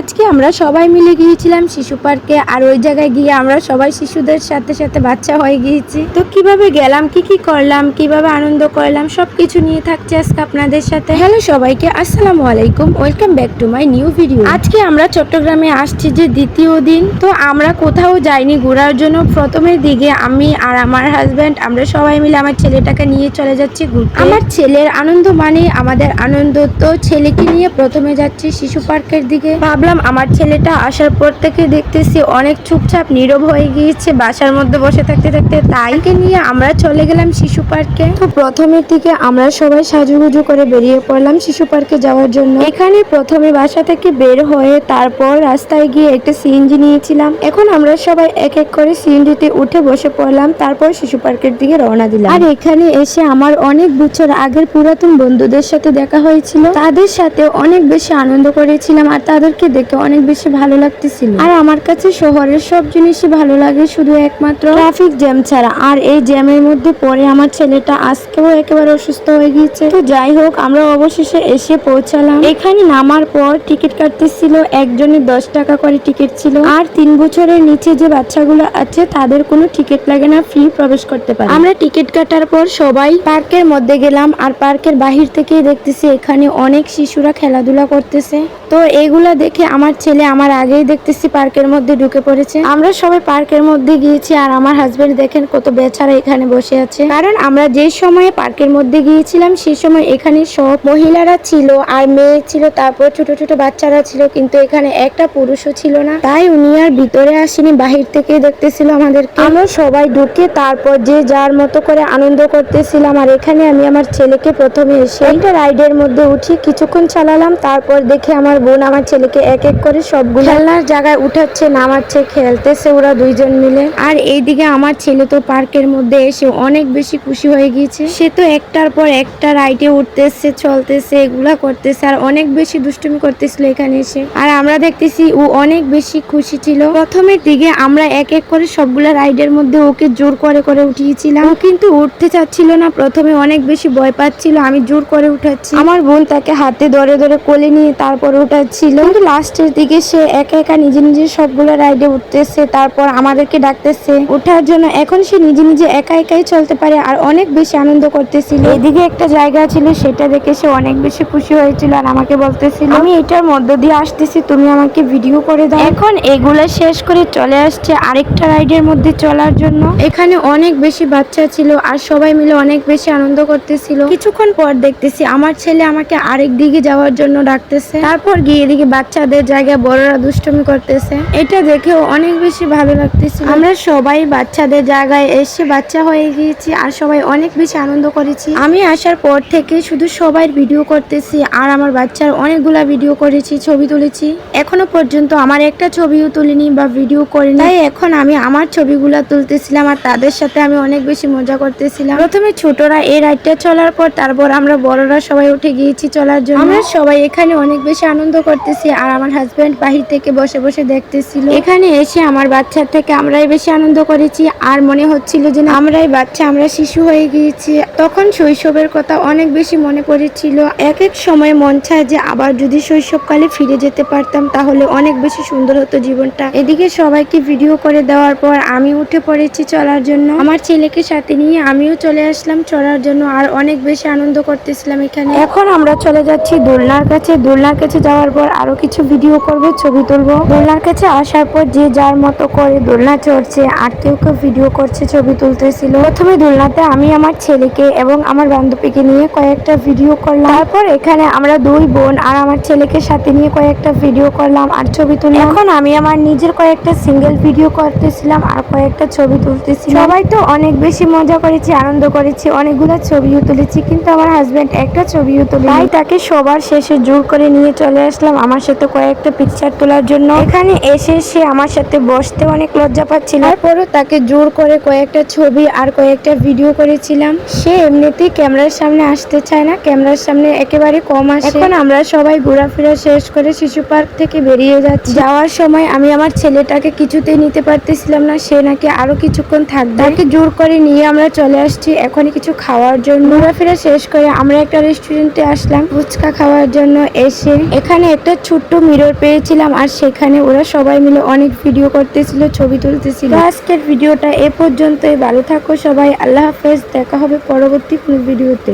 আজকে আমরা সবাই মিলে গিয়েছিলাম শিশু পার্কে, আর ওই জায়গায় গিয়ে আমরা সবাই শিশুদের সাথে সাথে বাচ্চা হয়ে গিয়েছি। তো কীভাবে গেলাম, কি কি করলাম, কীভাবে আনন্দ করলাম সব কিছু নিয়ে থাকছে আজকে আপনাদের সাথে। হ্যালো সবাইকে, আসসালামু আলাইকুম, welcome back to my new video. আজকে আমরা চট্টগ্রামে আসছি যে দ্বিতীয় দিন, তো আমরা কোথাও যাইনি ঘোরার জন্য। প্রথমের দিকে আমি আর আমার হাজব্যান্ড আমরা সবাই মিলে আমার ছেলেটাকে নিয়ে চলে যাচ্ছি ঘুরতে। আমার ছেলের আনন্দ মানে আমাদের আনন্দ, তো ছেলেকে নিয়ে প্রথমে যাচ্ছি শিশু পার্কের দিকে। ভাবলাম আমার ছেলেটা আসার পর থেকে দেখতেছি অনেক চুপচাপ নীরব হয়ে গিয়েছে বাসার মধ্যে বসে থাকতে থাকতে তাইকে নিয়ে আমরা চলে গেলাম শিশু পার্কে। তো প্রথমের দিকে আমরা সবাই সাজুগুজু করে বেরিয়ে পড়লাম শিশু পার্কে যাওয়ার জন্য। এখানে প্রথমে বাসা থেকে বের হয়ে তারপর রাস্তায় গিয়ে একটা সিএনজি নিয়েছিলাম। এখন আমরা সবাই এক এক করে সিএনজিতে উঠে বসে পড়লাম তারপর শিশু পার্কের দিকে রওনা দিলাম। আর এখানে এসে আমার অনেক বছর আগের পুরাতন বন্ধুদের সাথে দেখা হয়েছিল। তাদের সাথে অনেক বেশি আনন্দ করেছিলাম আর তাদেরকে দেখে অনেক বেশি ভালো লাগতেছিল। আর আমার কাছে শহরের সব জিনিসই ভালো লাগে, শুধু একমাত্র ট্রাফিক জ্যাম ছাড়া। আর এই জ্যামের মধ্যে পরে আমার ছেলেটা আজকেও একেবারে অসুস্থ হয়ে গিয়েছে। তো যাই হোক, আমরা অবশেষে এসে পৌঁছালাম। এখানে নামার পর টিকিট কাটতেছিল, একজনের দশ টাকা করে টিকিট ছিল। আর তিন বছরের নিচে যে বাচ্চাগুলো আছে, তাদের কোনো টিকিট লাগে না, ফ্রি প্রবেশ করতে পারে। আমরা টিকিট কাটার পর সবাই পার্কের মধ্যে গেলাম, আর পার্কের বাহির থেকেই দেখতেছি এখানে অনেক শিশুরা খেলাধুলা করতেছে। তো এইগুলা দেখে আমার ছেলে আমার আগেই দেখতেছি পার্কের মধ্যে ঢুকে পড়েছে। আমরা সবাই পার্কের মধ্যে গিয়েছি আর আমার হাজবেন্ড দেখেন কত বেচারা এখানে বসে আছে। কারণ আমরা যে সময়ে পার্কের মধ্যে গিয়েছিলাম সেই সময় এখানে সব মহিলারা ছিল আর মেয়ে ছিল, তারপর ছোট ছোট বাচ্চারা ছিল, কিন্তু এখানে একটা পুরুষও ছিল না। তাই উনি আর ভিতরে আসেনি, বাহির থেকে দেখতেছিল আমাদেরকে। আমরা সবাই ঢুকে তারপর যে যার মতো করে আনন্দ করতেছিলাম, আর এখানে আমি আমার ছেলেকে প্রথমে এসে একটা রাইডের মধ্যে উঠি কিছুক্ষণ চালালাম, তারপর দেখে আমার বোন আমার ছেলেকে এক এক করে সবগুলো খেলনার জায়গায় উঠাচ্ছে নামাচ্ছে খেলতেছে ওরা দুইজন মিলে। আর এইদিকে আমার ছেলে তো পার্কের মধ্যে এসে অনেক বেশি খুশি হয়ে গিয়েছে। সে তো একটার পর একটা রাইডে উঠতেছে চলতেছে এগুলা করতেছে আর অনেক বেশি দুষ্টুমি করতেছিল এখানে এসে। আর আমরা দেখতেছি ও অনেক বেশি খুশি ছিল। প্রথমের দিকে আমরা এক এক করে সবগুলা রাইডের মধ্যে ওকে জোর করে করে উঠিয়েছিলাম। ও কিন্তু উঠতে চাচ্ছিল না প্রথমে অনেক বেশি ভয় পাচ্ছিল আমি জোর করে উঠাচ্ছি। আমার বোন তাকে হাতে ধরে ধরে কোলে নিয়ে তারপর উঠাচ্ছিল। কিন্তু লাস্টের দিকে সে একা একা নিজে নিজে সবগুলো রাইডে উঠতেছে, তারপর আমাদেরকে ডাকতেছে। ওঠার জন্য এখন সে নিজে নিজে একা একাই চলতে পারে আর অনেক বেশি আনন্দ করতেছিল। এদিকে একটা জায়গা ছিল, সেটা দেখে সে অনেক বেশি খুশি হয়েছিল আর আমাকে বলতেছিল, আমি এটার মধ্য দিয়ে আসতেছি, তুমি আমাকে ভিডিও করে দাও। এখন এগুলো শেষ করে চলে আসছে আরেকটা রাইডের মধ্যে চলার জন্য। এখানে অনেক বেশি বাচ্চা ছিল আর সবাই মিলে অনেক বেশি আনন্দ করতেছিল। কিছুক্ষণ পর দেখতেছি আমার ছেলে আমাকে আরেক দিকে যাওয়ার জন্য ডাকতেছে। তারপর গিয়ে এদিকে বাচ্চাদের জায়গায় বড়রা দুষ্টুমি করতেছে। এটা দেখেও অনেক বেশি ভালো লাগতেছিল আমরা সবাই বাচ্চাদের জায়গায় এসে বাচ্চা হয়ে গিয়েছি আর সবাই অনেক বেশি আনন্দ করেছি। আমি আসার পর থেকে শুধু সবাই ভিডিও করতেছি আর আমার বাচ্চার অনেকগুলা ভিডিও করেছি ছবি তুলেছি। এখনও পর্যন্ত আমার একটা ছবিও তুলিনি বা ভিডিও করিনি। তাই এখন আমি আমার ছবিগুলা তুলতেছিলাম আর তাদের সাথে আমি অনেক বেশি মজা করতেছিলাম। প্রথমে ছোটরা এই রাইডটা চলার পর তারপর আমরা বড়রা সবাই উঠে গিয়েছি চলার জন্য। আমরা সবাই এখানে অনেক বেশি আনন্দ করতেছি আর আমার হাজবেন্ড বাহির থেকে বসে বসে দেখতেছিল। এখানে এসে আমার বাচ্চার থেকে আমরাই বেশি আনন্দ করেছি, আর মনে হচ্ছিল যে আমরাই বাচ্চা, আমরা শিশু হয়ে গিয়েছি। তখন শৈশবের কথা অনেক বেশি মনে পড়েছিল। এক এক সময় মন চায় যে আবার যদি শৈশবকালে ফিরে যেতে পারতাম, তাহলে অনেক বেশি সুন্দর হতো জীবনটা। এদিকে সবাইকে ভিডিও করে দেওয়ার পর আমি উঠে পড়েছি চলার জন্য। আমার ছেলেকে সাথে নিয়ে আমিও চলে আসলাম চলার জন্য, আর অনেক বেশি আনন্দ করতেছিলাম এখানে। এখন আমরা চলে যাচ্ছি দোলনার কাছে। দোলনার কাছে যাওয়ার পর আরও কিছু ভিডিও করবে, ছবি তুলবো। দোলনার কাছে আসার পর যে যার মতো করে দোলনা চড়ছে, আর কেউ কেউ ভিডিও করছে, ছবি তুলতেছিল। প্রথমে দোলনাতে আমি আমার ছেলেকে এবং আমার বান্ধবীকে নিয়ে কয়েকটা ভিডিও করলাম। তারপর এখানে আমরা দুই বোন আর আমার ছেলেকে সাথে নিয়ে কয়েকটা ভিডিও করলাম আর ছবি তুললাম। এখন আমি আমার নিজের কয়েকটা সিঙ্গেল ভিডিও করতেছিলাম আর কয়েকটা ছবি তুলতেছি সবাই তো অনেক বেশি মজা করেছি, আনন্দ করেছি, অনেকগুলো ছবিও তুলেছি, কিন্তু আমার হাজবেন্ড একটা ছবিও তুলে তাই তাকে সবার শেষে জোর করে নিয়ে চলে আসলাম, আমার সাথে কয়েকটা পিকচার তোলার জন্য। এখানে এসে সে আমার সাথে বসতে অনেক লজ্জা পাচ্ছিল। তারপরও তাকে জোর করে কয়েকটা ছবি আর কয়েকটা ভিডিও করেছিলাম। সে এমনিতেই ক্যামেরার সামনে আসতে চায় না। ক্যামেরার সামনে একেবারে কম আসে। এখন আমরা সবাই ঘোরাফেরা শেষ করে শিশু পার্ক থেকে বেরিয়ে যাচ্ছি। যাওয়ার সময় আমি আমার ছেলেটাকে কিছুতেই নিতে পারতেছিলাম না। সে নাকি আরও কিছুক্ষণ থাকবে। তাকে জোর করে নিয়ে আমরা চলে আসছি এখনই কিছু খাওয়ার জন্য। ঘোরাফেরা শেষ করে আমরা একটা রেস্টুরেন্টে আসলাম। ফুচকা খাওয়ার জন্য এসে এখানে একটা ছোট্ট মিরর পেয়েছিলাম আর সেখানে ওরা সবাই মিলে অনেক ভিডিও করতেছিল, ছবি তুলতেছিল। আজকের ভিডিওটা এ পর্যন্তই। ভালো থাকো সবাই। আল্লাহ হাফেজ। দেখা হবে পরবর্তী কোনো ভিডিওতে